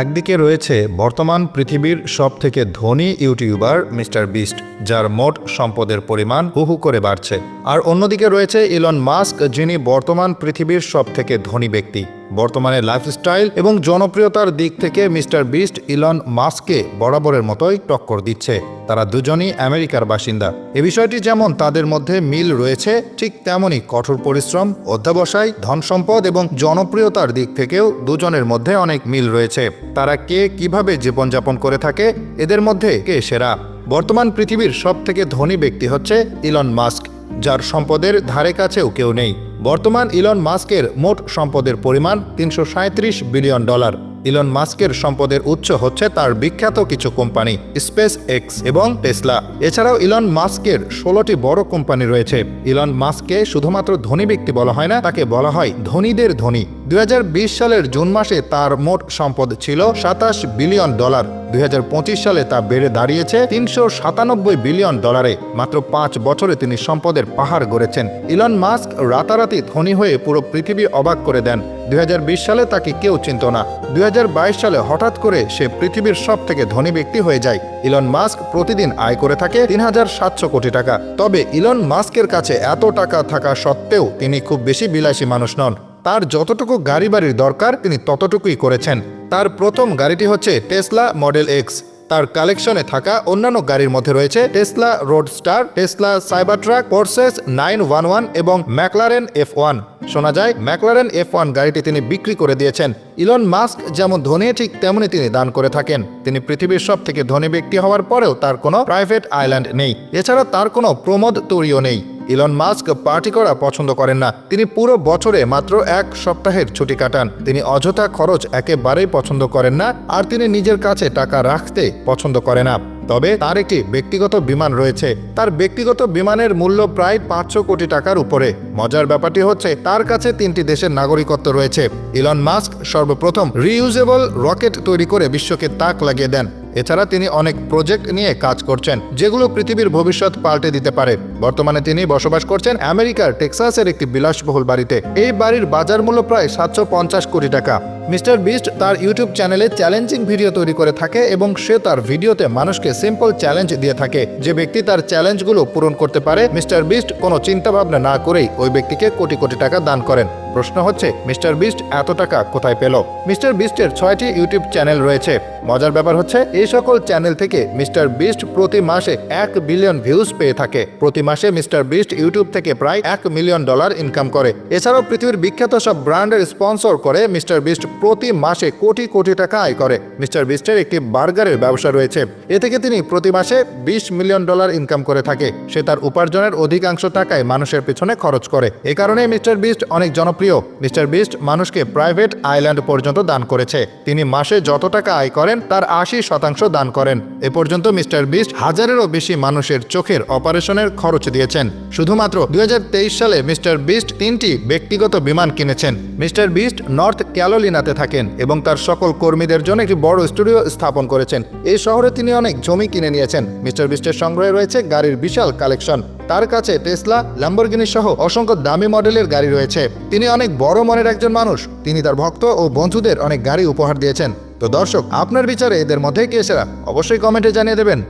একদিকে রয়েছে বর্তমান পৃথিবীর সব থেকে ধনী ইউটিউবার মিস্টার বিস্ট, যার মোট সম্পদের পরিমাণ হুহু করে বাড়ছে। আর অন্যদিকে রয়েছে ইলন মাস্ক, যিনি বর্তমান পৃথিবীর সব থেকে ধনী ব্যক্তি। বর্তমানে লাইফস্টাইল এবং জনপ্রিয়তার দিক থেকে মিস্টার বিস্ট ইলন মাস্ককে বরাবরের মতোই টক্কর দিচ্ছে। তারা দুজনই আমেরিকার বাসিন্দা। এ বিষয়টি যেমন তাদের মধ্যে মিল রয়েছে, ঠিক তেমনই কঠোর পরিশ্রম, অধ্যাবসায়, ধন সম্পদ এবং জনপ্রিয়তার দিক থেকেও দুজনের মধ্যে অনেক মিল রয়েছে। তারা কে কীভাবে জীবনযাপন করে থাকে, এদের মধ্যে কে সেরা? বর্তমান পৃথিবীর সব থেকে ধনী ব্যক্তি হচ্ছে ইলন মাস্ক, যার সম্পদের ধারে কাছেও কেউ নেই। বর্তমান ইলন মাস্কের মোট সম্পদের পরিমাণ তিনশো সাঁইত্রিশ বিলিয়ন ডলার। ইলন মাস্কের সম্পদের উৎস হচ্ছে তার বিখ্যাত কিছু কোম্পানি স্পেস এক্স এবং টেসলা। এছাড়াও ইলন মাস্কের ষোলোটি বড় কোম্পানি রয়েছে। ইলন মাস্ককে শুধুমাত্র ধনী ব্যক্তি বলা হয় না, তাকে বলা হয় ধনীদের ধনী। দুই হাজার বিশ সালের জুন মাসে তার মোট সম্পদ ছিল সাতাশ বিলিয়ন ডলার। দুই হাজার পঁচিশ সালে তা বেড়ে দাঁড়িয়েছে তিনশো সাতানব্বই বিলিয়ন ডলারে। মাত্র পাঁচ বছরে তিনি সম্পদের পাহাড় গড়েছেন। ইলন মাস্ক রাতারাতি ধনী হয়ে পুরো পৃথিবী অবাক করে দেন। দুই হাজার বিশ সালে তাকে কেউ চিনত না। দুই হাজার বাইশ সালে হঠাৎ করে সে পৃথিবীর সব থেকে ধনী ব্যক্তি হয়ে যায়। ইলন মাস্ক প্রতিদিন আয় করে থাকে তিন হাজার সাতশো কোটি টাকা। তবে ইলন মাস্কের কাছে এত টাকা থাকা সত্ত্বেও তিনি খুব বেশি বিলাসী মানুষ নন। তার যতটুকু গাড়ি বাড়ির দরকার তিনি ততটুকুই করেছেন। তার প্রথম গাড়িটি হচ্ছে টেসলা মডেল এক্স। তার কালেকশনে থাকা অন্যান্য গাড়ির মধ্যে রয়েছে Tesla roadster Tesla Cybertruck Porsche nine one one এবং ম্যাকলারেন এফ ওয়ান। শোনা যায়, ম্যাকলারেন এফ ওয়ান গাড়িটি তিনি বিক্রি করে দিয়েছেন। ইলন মাস্ক যেমন ধনী, ঠিক তেমনি তিনি দান করে থাকেন। তিনি পৃথিবীর সব থেকে ধনী ব্যক্তি হওয়ার পরেও তার কোনো প্রাইভেট আইল্যান্ড নেই। এছাড়া তার কোনো প্রমোদ তৈরিও নেই। ইলন মাস্ক পার্টি করা পছন্দ করেন না। তিনি পুরো বছরে মাত্র এক সপ্তাহের ছুটি কাটান। তিনি অযথা খরচ একেবারেই পছন্দ করেন না আর তিনি নিজের কাছে টাকা রাখতে পছন্দ করে না। তবে তার একটি ব্যক্তিগত বিমান রয়েছে। তার ব্যক্তিগত বিমানের মূল্য প্রায় পাঁচশো কোটি টাকার উপরে। মজার ব্যাপারটি হচ্ছে, তার কাছে তিনটি দেশের নাগরিকত্ব রয়েছে। ইলন মাস্ক সর্বপ্রথম রিইউজেবল রকেট তৈরি করে বিশ্বকে তাক লাগিয়ে দেন। এছাড়া তিনি অনেক প্রজেক্ট নিয়ে কাজ করছেন, যেগুলো পৃথিবীর ভবিষ্যৎ পাল্টে দিতে পারে। বর্তমানে তিনি বসবাস করছেন আমেরিকার টেক্সাসের একটি বিলাসবহুল বাড়িতে। এই বাড়ির বাজার মূল্য প্রায় সাতশো পঞ্চাশ কোটি টাকা। মিস্টার বিস্ট তার ইউটিউব চ্যানেলে চ্যালেঞ্জিং ভিডিও তৈরি করে থাকে এবং সে তার ভিডিওতে মানুষকে সিম্পল চ্যালেঞ্জ দিয়ে থাকে। যে ব্যক্তি তার চ্যালেঞ্জগুলো পূরণ করতে পারে, মিস্টার বিস্ট কোনো চিন্তা ভাবনা না করেই ওই ব্যক্তিকে কোটি কোটি টাকা দান করেন। প্রশ্ন হচ্ছে, মিস্টার বিস্ট এত টাকা কোথায় পেল? মিস্টার বিস্টের ছয়টি ইউটিউব চ্যানেল রয়েছে। মজার ব্যাপার হচ্ছে, এই সকল চ্যানেল থেকে মিস্টার বিস্ট প্রতি মাসে এক বিলিয়ন ভিউজ পেয়ে থাকে। প্রতি মাসে মিস্টার বিস্ট ইউটিউব থেকে প্রায় এক মিলিয়ন ডলার ইনকাম করে। এছাড়াও পৃথিবীর বিখ্যাত সব ব্র্যান্ডের স্পন্সর করে মিস্টার বিস্ট প্রতি মাসে কোটি কোটি টাকা আয় করে। মিস্টার বিস্টের একটি বার্গারের ব্যবসা রয়েছে। এ থেকে তিনি প্রতি মাসে বিশ মিলিয়ন ডলার ইনকাম করে থাকে। সে তার উপার্জনের অধিকাংশ টাকায় মানুষের পেছনে খরচ করে। এ কারণে মিস্টার বিস্ট অনেক জনপ্রিয় মিস্টার বিস্ট মানুষকে প্রাইভেট আইল্যান্ড পর্যন্ত দান করেছে। তিনি মাসে যত টাকা আয় করেন, তার আশি শতাংশ দান করেন। এ পর্যন্ত মিস্টার বিস্ট হাজারেরও বেশি মানুষের চোখের অপারেশনের খরচ দিয়েছেন। শুধুমাত্র দুই সালে মিস্টার বিস্ট তিনটি ব্যক্তিগত বিমান কিনেছেন। মিস্টার বিস্ট নর্থ ক্যালোলিনাতে থাকেন এবং তার সকল কর্মীদের জন্য একটি বড় স্টুডিও স্থাপন করেছেন। এই শহরে তিনি অনেক জমি কিনে নিয়েছেন। মিস্টার বিস্টের সংগ্রহে রয়েছে গাড়ির বিশাল কালেকশন। তার কাছে টেসলা, ল্যাম্বরগিনি সহ অসংখ্য দামি মডেলের গাড়ি রয়েছে। তিনি অনেক বড় মনের একজন মানুষ। তিনি তার ভক্ত ও বন্ধুদের অনেক গাড়ি উপহার দিয়েছেন। তো দর্শক, আপনার বিচারে এদের মধ্যে কে সেরা? অবশ্যই কমেন্টে জানিয়ে দেবেন।